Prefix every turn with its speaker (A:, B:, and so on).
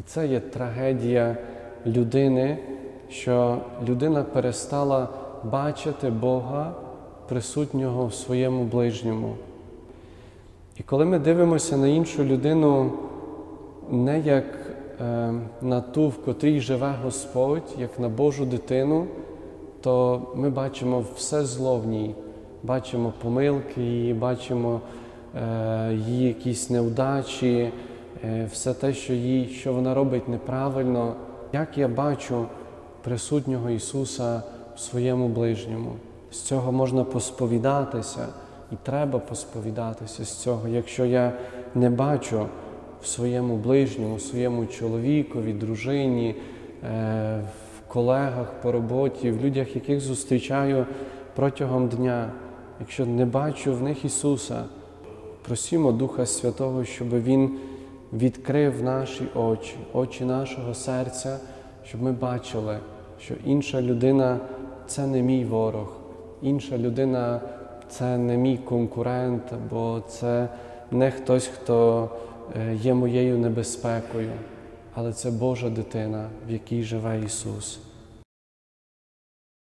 A: І це є трагедія людини, що людина перестала бачити Бога присутнього в своєму ближньому. І коли ми дивимося на іншу людину, не як е, на ту, в котрій живе Господь, як на Божу дитину, то ми бачимо все зло в ній, бачимо помилки її, бачимо е, її якісь невдачі, все те, що, їй, що вона робить неправильно. Як я бачу присутнього Ісуса в своєму ближньому, з цього можна посповідатися, і треба посповідатися з цього, якщо я не бачу в своєму ближньому, своєму чоловікові, дружині, е, в колегах по роботі, в людях, яких зустрічаю протягом дня, якщо не бачу в них Ісуса, просімо Духа Святого, щоб Він відкрив наші очі, очі нашого серця, щоб ми бачили, що інша людина це не мій ворог, інша людина це не мій конкурент, бо це не хтось, хто е, є моєю небезпекою, але це Божа дитина, в якій живе Ісус.